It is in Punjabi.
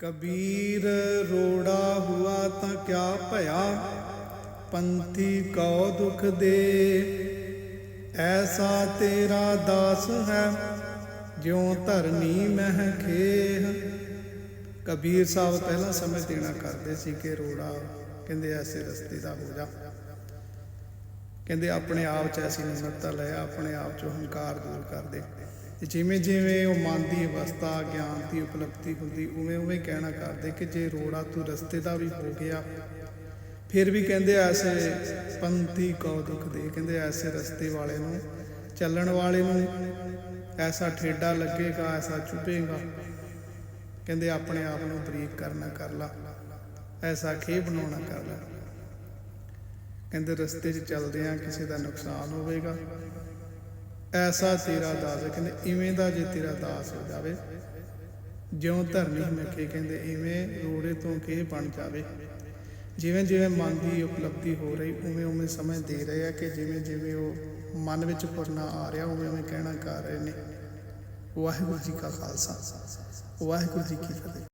ਕਬੀਰ ਰੋੜਾ ਹੁਆ ਤਾਂ ਕਿਆ ਭਇਆ, ਪੰਥੀ ਕਉ ਦੁਖ ਦੇ। ਐਸਾ ਤੇਰਾ ਦਾਸ ਹੈ, ਜਿਉ ਧਰਨੀ ਮਹਿ ਖੇਹ। ਕਬੀਰ ਸਾਹਿਬ ਪਹਿਲਾਂ ਸਮਝ ਦੇਣਾ ਕਰਦੇ ਸੀ ਕਿ ਰੋੜਾ, ਕਹਿੰਦੇ ਐਸੇ ਰਸਤੇ ਦਾ ਹੋ ਜਾ। ਕਹਿੰਦੇ ਆਪਣੇ ਆਪ ਚ ਐਸੀ ਨਿਮਰਤਾ ਲੈ, ਆਪਣੇ ਆਪ ਚੋਂ ਹੰਕਾਰ ਦੂਰ ਕਰ ਦੇ। ਤੇ ਜਿਵੇਂ ਜਿਵੇਂ ਉਹ ਮਨ ਦੀ ਅਵਸਥਾ, ਗਿਆਨ ਦੀ ਉਪਲਬਧੀ ਹੁੰਦੀ, ਉਵੇਂ ਉਵੇਂ ਕਹਿਣਾ ਕਰਦੇ ਕਿ ਜੇ ਰੋੜਾ ਤੂੰ ਰਸਤੇ ਦਾ ਵੀ ਹੋ ਗਿਆ। ਫਿਰ ਵੀ ਕਹਿੰਦੇ ਐਸੇ ਪੰਥੀ ਕਉ ਦੁੱਖ ਦੇ, ਕਹਿੰਦੇ ਐਸੇ ਰਸਤੇ ਵਾਲੇ ਨੂੰ, ਚੱਲਣ ਵਾਲੇ ਨੂੰ ਐਸਾ ਠੇਡਾ ਲੱਗੇਗਾ, ਐਸਾ ਚੁਭੇਗਾ। ਕਹਿੰਦੇ ਆਪਣੇ ਆਪ ਨੂੰ ਬਰੀਕ ਕਰਨਾ ਕਰ ਲਾ, ਐਸਾ ਖੇ ਬਣਾਉਣਾ ਕਰ ਲਾ। ਕਹਿੰਦੇ ਰਸਤੇ 'ਚ ਚੱਲਦੇ ਆ ਕਿਸੇ ਦਾ ਨੁਕਸਾਨ ਹੋਵੇਗਾ। ਐਸਾ ਤੇਰਾ ਦਾਸ ਕਹਿੰਦੇ, ਇਵੇਂ ਦਾ ਜੇ ਤੇਰਾ ਦਾਸ ਹੋ ਜਾਵੇ, ਜਿਉਂ ਧਰਨੀ ਮੱਕੇ ਕਹਿੰਦੇ, ਇਵੇਂ ਰੋੜੇ ਤੋਂ ਕੇ ਬਣ ਜਾਵੇ। ਜਿਵੇਂ ਜਿਵੇਂ ਮਨ ਦੀ ਉਪਲਬਧੀ ਹੋ ਰਹੀ ਉਵੇਂ ਉਵੇਂ ਸਮਝ ਦੇ ਰਹੇ ਆ ਕਿ ਜਿਵੇਂ ਜਿਵੇਂ ਉਹ ਮਨ ਵਿੱਚ ਪੁਰਨਾ ਆ ਰਿਹਾ ਉਵੇਂ ਉਵੇਂ ਕਹਿਣਾ ਕਰ ਰਹੇ ਨੇ। ਵਾਹਿਗੁਰੂ ਜੀ ਕਾ ਖਾਲਸਾ, ਵਾਹਿਗੁਰੂ ਜੀ ਕੀ ਫਤਿਹ।